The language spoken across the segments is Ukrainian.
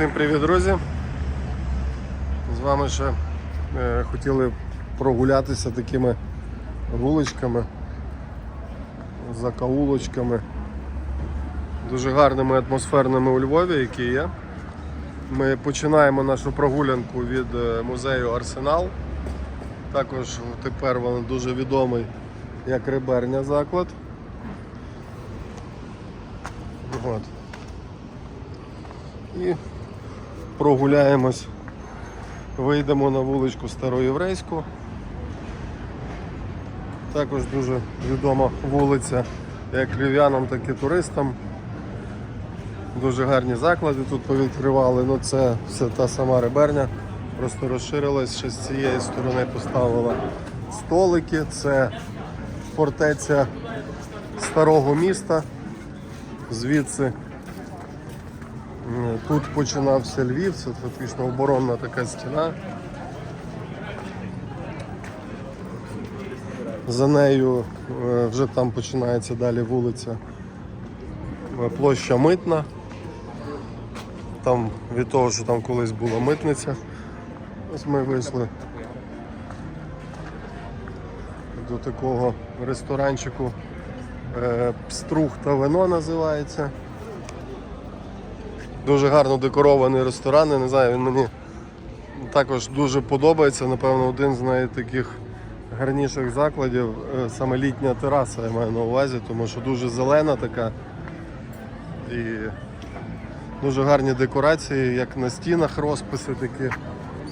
Всім привіт, друзі! З вами ще е, хотіли прогулятися такими вуличками, закаулочками, дуже гарними атмосферними у Львові, які є. Ми починаємо нашу прогулянку від е, музею Арсенал. Також тепер він дуже відомий як риберня заклад. От. І прогуляємось, вийдемо на вуличку Староєврейську. Також дуже відома вулиця як львів'янам, так і туристам. Дуже гарні заклади тут повідкривали, ну це все та сама риберня, просто розширилась, ще з цієї сторони поставила столики, це фортеця старого міста. Звідси Тут починався Львів, це фактично оборонна така стіна. За нею е, вже там починається далі вулиця е, площа Митна. Там від того, що там колись була митниця. Ось ми вийшли до такого ресторанчику. е, Пструх та вино називається. Дуже гарно декорований ресторан. Я не знаю, він мені також дуже подобається. Напевно, один з найтаких гарніших закладів. Е, Саме літня тераса я маю на увазі, тому що дуже зелена така. І дуже гарні декорації, як на стінах розписи такі.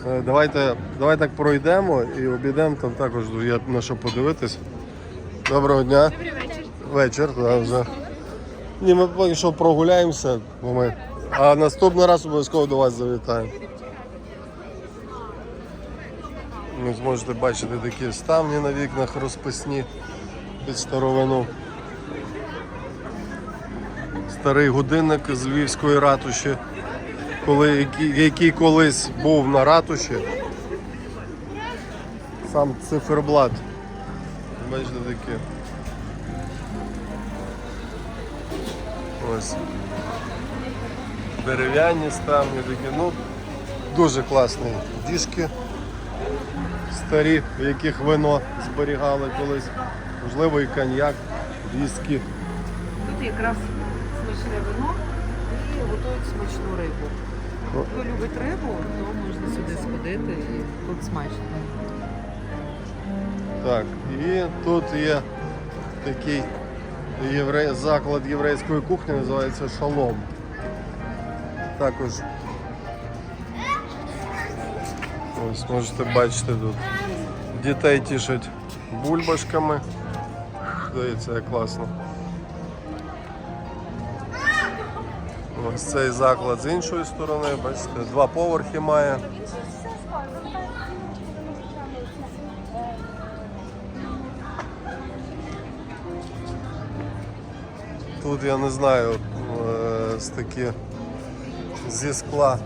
Е, Давайте, давай так пройдемо і обійдемо, там також є на що подивитись. Доброго дня. Добрий вечір. Вечір, да, вже. Ні, ми поки що прогуляємося, бо ми. А наступний раз обов'язково до вас завітаємо. Ви зможете бачити такі ставні на вікнах розписні під старовину. Старий годинник з Львівської ратуші, коли, який, який колись був на ратуші. Сам циферблат. Бачите такі. Ось. Дерев'яні ставні ну дуже класні діжки старі, в яких вино зберігали колись. Можливо і коньяк, віскі. Тут якраз смачне вино і готують смачну рибу. Хто любить рибу, то можна сюди сходити і тут смачно. Так, і тут є такий євре... заклад єврейської кухні, називається Шалом. Також ось можете бачити тут. Дітей тішать бульбашками. Здається, як класно. Ось цей заклад з іншої сторони, бачите, два поверхи має. Тут я не знаю, е, з такі зі скла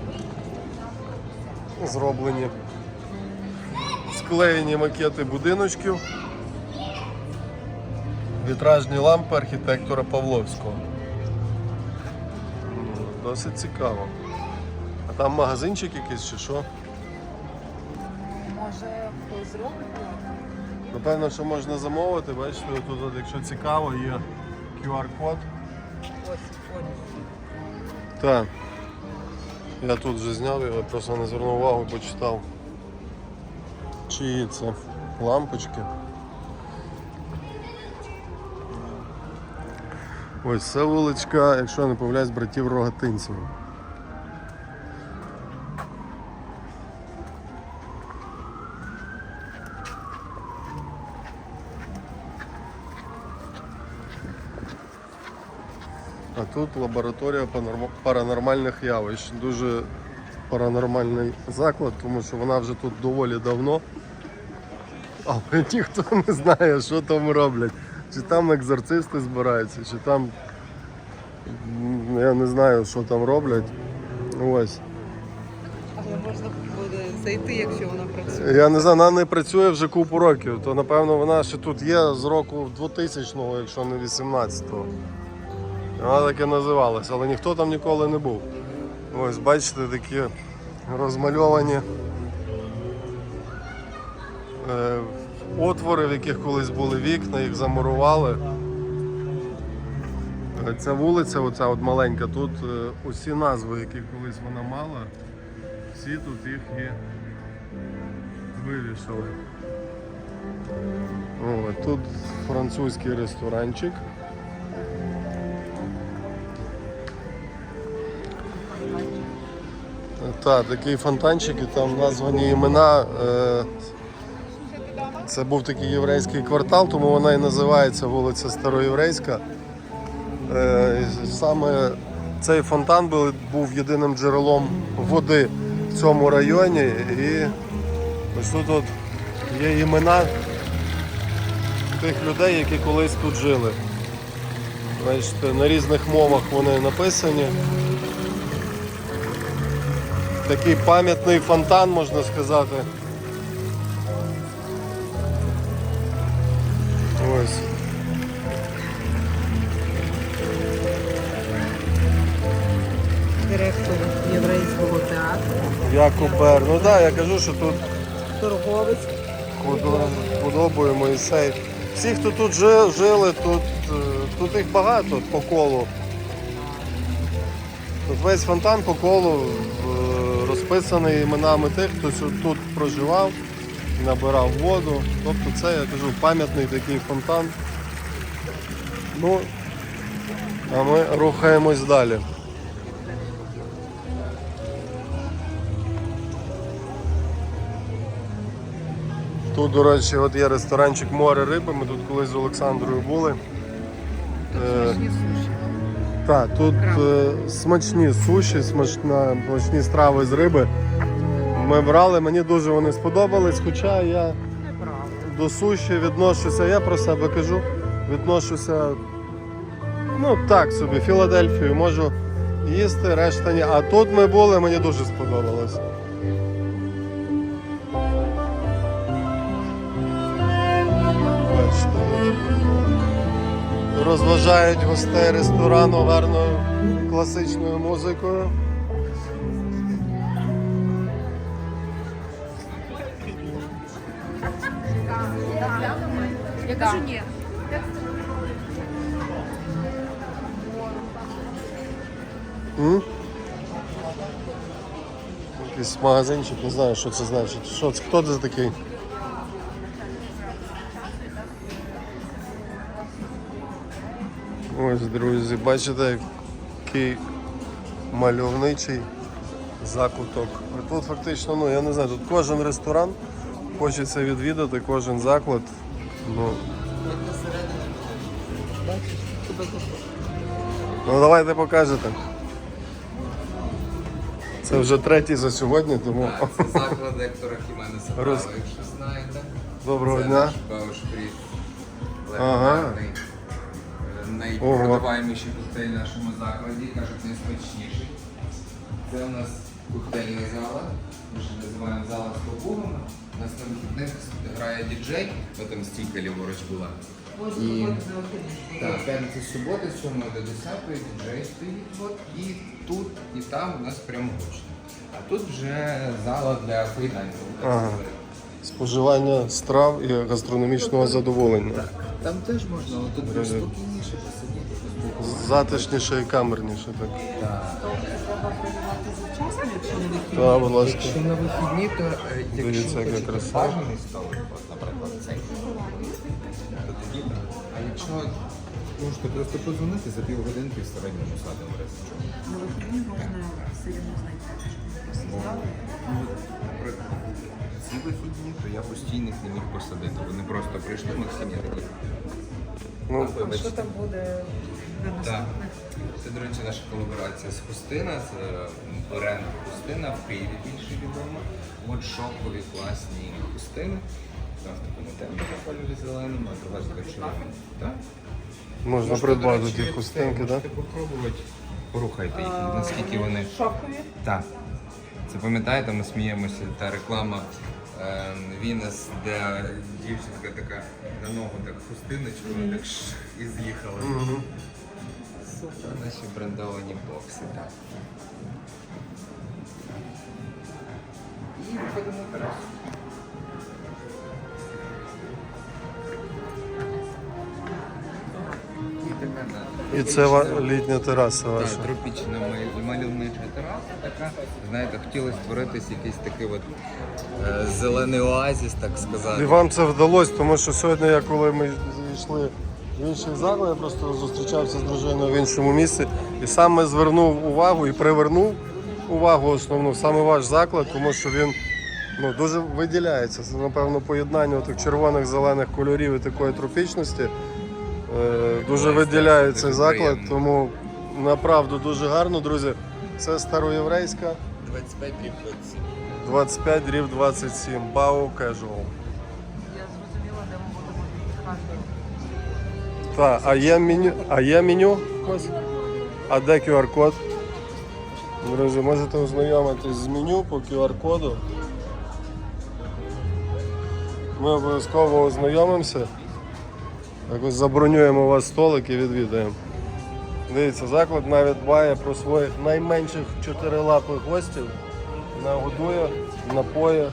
зроблені склеєні макети будиночків. Вітражні лампи архітектора Павловського. Досить цікаво. А там магазинчик якийсь чи що? Може хто зробить? Напевно, що можна замовити, бачите, тут, от, якщо цікаво, є QR-код. Ось, ось. Так. Я тут вже зняв його, просто не звернув увагу, почитав. Чиї це лампочки. Ось це вуличка, якщо не помиляюсь, братів Рогатинців. Тут лабораторія паранормальних явищ. Дуже паранормальний заклад, тому що вона вже тут доволі давно. Але ніхто не знає, що там роблять. Чи там екзорцисти збираються, чи там я не знаю, що там роблять. Ось. Але можна буде зайти, якщо вона працює. Я не знаю, вона не працює вже купу років, то напевно вона ще тут є з року 2000-го, якщо не 18-го. Вона так і називалася, але ніхто там ніколи не був. Ось, бачите, такі розмальовані е, отвори, в яких колись були вікна, їх замурували. Е, Ця вулиця, оця от маленька, тут е, усі назви, які колись вона мала, всі тут їх і вивішали. О, тут французький ресторанчик. Так, такий фонтанчик, і там названі імена. Е, Це був такий єврейський квартал, тому вона і називається вулиця Староєврейська. Е, Саме цей фонтан був, єдиним джерелом води в цьому районі. І ось тут от є імена тих людей, які колись тут жили. Бачите, на різних мовах вони написані. Такий пам'ятний фонтан, можна сказати. Ось. Директор єврейського театру, Якуб Бер. Ну так, да, я кажу, що тут торговець. подо- подобає Моїсей. Всі, хто тут жили, тут, е, тут їх багато по колу. Тут весь фонтан по колу е, розписаний іменами тих, хто тут проживав набирав воду. Тобто це, я кажу, пам'ятний такий фонтан. Ну, а ми рухаємось далі. Тут, до речі, от є ресторанчик море риби. Ми тут колись з Олександрою були. Е. так, тут е, смачні суші, смачна, смачні страви з риби. Ми брали, мені дуже вони сподобались, хоча я до суші відношуся, я про себе кажу, відношуся ну так собі, Філадельфію можу їсти, решта ні. А тут ми були, мені дуже сподобалось. Бачите, розважають гостей ресторану гарною класичною музикою. Я кажу ні. М? Якийсь магазинчик, не знаю, що це значить. Що це? Хто це такий? Ось, друзі, бачите, який мальовничий закуток. Тут фактично, ну я не знаю, тут кожен ресторан хочеться відвідати, кожен заклад. Ну, ну давайте покажете. Це вже третій за сьогодні, тому Це заклад Ектора Хіменеса Справа, Роз- якщо знаєте. доброго Це дня. наш Ага. Найпродаваєміший коктейль в нашому закладі, кажуть, найсмачніший. Це у нас коктейльний зала. Ми ще називаємо зала з попугами. У нас на вихідних грає діджей, бо там стійка ліворуч була. І так, п'ятниця суботи з 7 до 10 діджей стоїть. От, і тут, і там у нас прямо гучно. А тут вже зала для поєднання. Ага. споживання страв і гастрономічного задоволення. Там теж можна, але тут більш спокійніше посидіти. Затишніше і камерніше так. Вихідні. Будь ласка. Якщо на вихідні, то е, Дивіться, якщо яка хочете краса. бажаний столик, от, наприклад, цей, то тоді так. А якщо можете просто подзвонити за півгодинки в середньому садимо ресторан. На вихідні можна все рівно знайти. Наприклад, ці вихідні, то я постійних не міг посадити. Вони просто прийшли, ми всі не такі. Ну, А що там буде на наступних? Це, до речі, наша колаборація з Хустина, це бренд Хустина в Києві більше відомо. От шокові класні хустини. Там в такому темному кольорі зеленому, а така червона. Так? Можна придбати ті хустинки, так? Можете спробувати, Порухайте їх, е, наскільки вони. Шокові? Так. Це пам'ятаєте, ми сміємося, та реклама е, Вінес, де дівчинка така на ногу так хустиночку, вона так шш, і з'їхала. Супер, наші брендовані бокси, так. І виходимо на терасу. І це літня тераса Так, тропічна мальовнича тераса така. Знаєте, хотіли створитись якийсь такий от е, зелений оазіс, так сказати. І вам це вдалося, тому що сьогодні, я коли ми йшли в інший заклад, я просто зустрічався з дружиною в іншому місці і саме звернув увагу і привернув увагу основну саме ваш заклад, тому що він ну, дуже виділяється. Це, напевно, поєднання тих червоних зелених кольорів і такої тропічності. Е, дуже виділяє цей заклад, тому направду дуже гарно, друзі. Це староєврейська 25 рік 27. 25 дрів 27, Бау Casual. Я зрозуміла, де ми будемо. Так, а є меню, а є меню? А де QR-код? Друзі, можете ознайомитись з меню по QR-коду. Ми обов'язково ознайомимося. Якось забронюємо у вас столик і відвідаємо. Дивіться, заклад навіть дбає про своїх найменших чотирилапих гостів. Нагодує, напоє.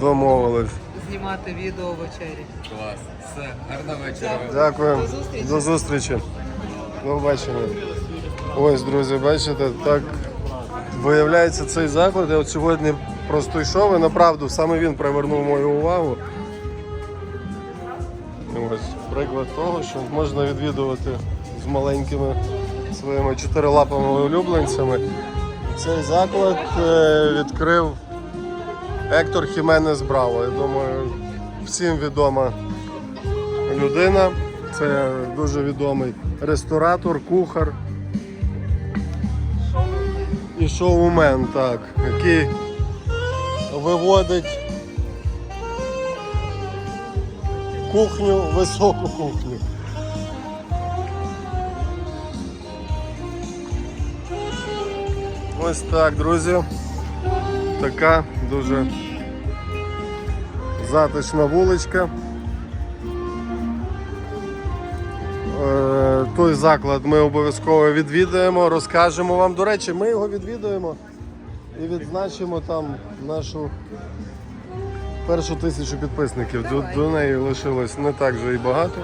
Домовились. Знімати відео вечері. Клас. Все, гарного вечора. Дякую. До зустрічі. До зустрічі. До побачення. Ось, друзі, бачите, так виявляється цей заклад. Я от сьогодні просто йшов і направду саме він привернув мою увагу. Ось приклад того, що можна відвідувати з маленькими своїми чотирилапими улюбленцями. Цей заклад е, відкрив Ектор Хіменес Браво. Я думаю, всім відома людина. Це дуже відомий ресторатор, кухар і шоумен, так, який виводить кухню, високу кухню. Ось так, друзі. Така дуже затишна вуличка. Той заклад ми обов'язково відвідаємо, розкажемо вам. До речі, ми його відвідуємо і відзначимо там нашу першу тисячу підписників. До, до неї лишилось не так вже і багато.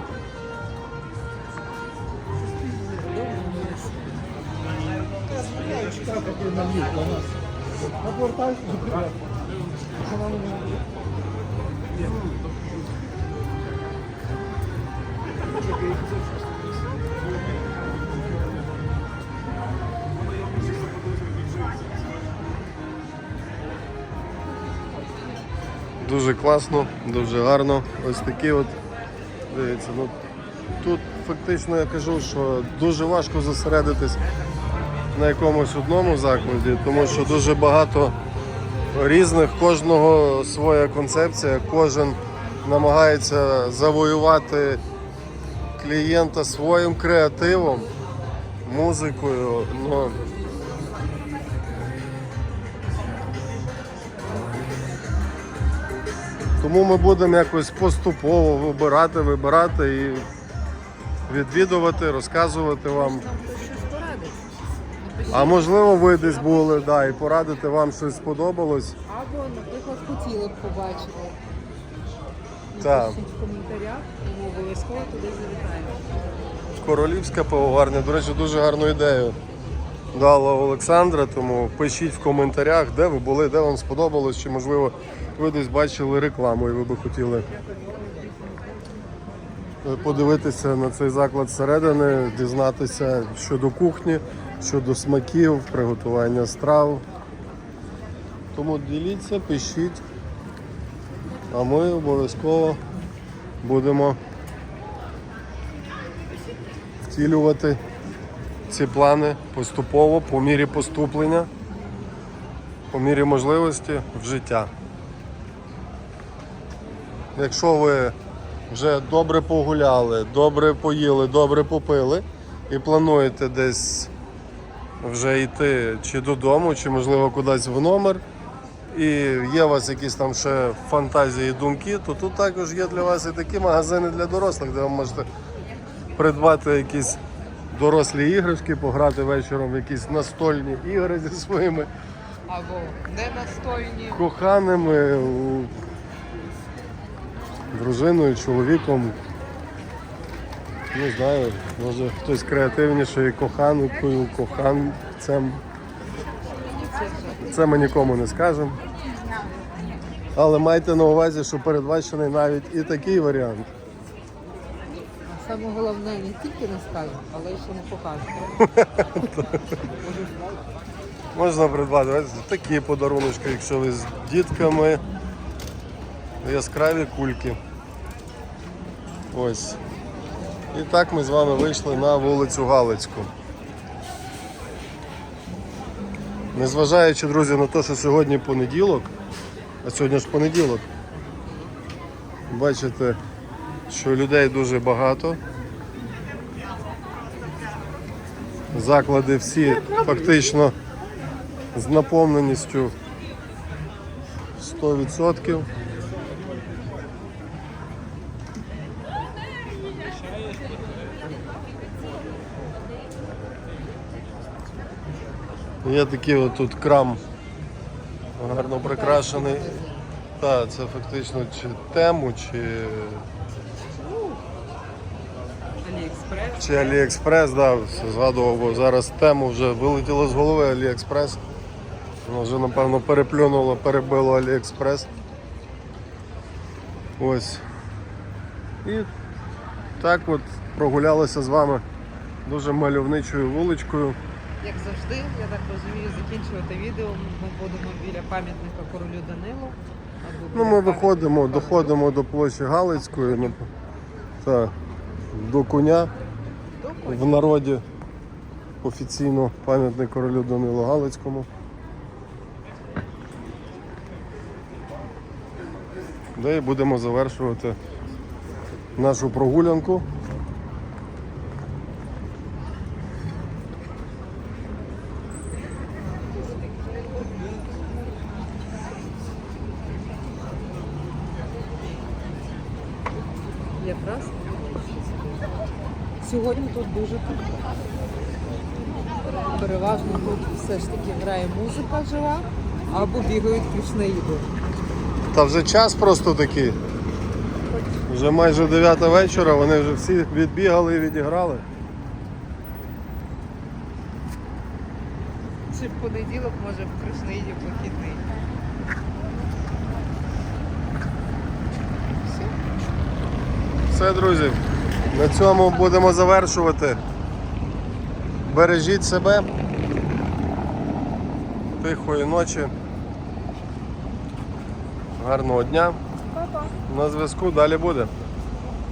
Дуже класно, дуже гарно. Ось такі от. Дивіться, ну тут фактично я кажу, що дуже важко зосередитись на якомусь одному закладі, тому що дуже багато різних, кожного своя концепція, кожен намагається завоювати клієнта своїм креативом, музикою. Ну, Тому ми будемо якось поступово вибирати, вибирати і відвідувати, розказувати вам. А можливо, ви десь були, да, і порадити вам щось сподобалось. Або, наприклад, хотіли б побачити. Так. В коментарях, ми обов'язково туди завітаємо. Королівська пивоварня, до речі, дуже гарну ідею дала Олександра, тому пишіть в коментарях, де ви були, де вам сподобалось, чи можливо ви десь бачили рекламу і ви би хотіли е, подивитися на цей заклад зсередини, дізнатися щодо кухні, щодо смаків, приготування страв. Тому діліться, пишіть, а ми обов'язково будемо втілювати ці плани поступово, по мірі поступлення, по мірі можливості в життя. Якщо ви вже добре погуляли, добре поїли, добре попили і плануєте десь вже йти чи додому, чи можливо кудись в номер, і є у вас якісь там ще фантазії, думки, то тут також є для вас і такі магазини для дорослих, де ви можете придбати якісь дорослі іграшки, пограти вечором в якісь настольні ігри зі своїми Або не настойні. коханими, дружиною, чоловіком. Не знаю, може хтось креативніший, коханкою, коханцем. Це ми нікому не скажемо. Але майте на увазі, що передбачений навіть і такий варіант. Саме головне не тільки не скажемо, але й ще не покажемо. Можна придбати такі подаруночки, якщо ви з дітками. Яскраві кульки. Ось. І так ми з вами вийшли на вулицю Галицьку. Незважаючи, друзі, на те, що сьогодні понеділок, а сьогодні ж понеділок, бачите, що людей дуже багато. Заклади всі фактично з наповненістю 100%. Є такий от тут крам гарно прикрашений. Так, це фактично чи тему, чи, Аліекспрес. чи Аліекспрес, да, все згадував, бо зараз тему вже вилетіло з голови Аліекспрес. Воно вже, напевно, переплюнуло, перебило Аліекспрес. Ось. І так от прогулялися з вами дуже мальовничою вуличкою. Як завжди, я так розумію, закінчувати відео ми будемо біля пам'ятника королю Данилу. Ну, ми виходимо, доходимо до площі Галицької, ну, та, до коня. В народі офіційно пам'ятник королю Данилу Галицькому. Де і будемо завершувати нашу прогулянку. Якраз сьогодні тут дуже круто. Переважно тут все ж таки грає музика жива або бігають кришнаїди. Та вже час просто такий. Вже майже 9 вечора, вони вже всі відбігали і відіграли. Чи в понеділок може в кришнаїдів вихідний. Все. Все, друзі, на цьому будемо завершувати. Бережіть себе. Тихої ночі. Гарного дня. На зв'язку далі буде.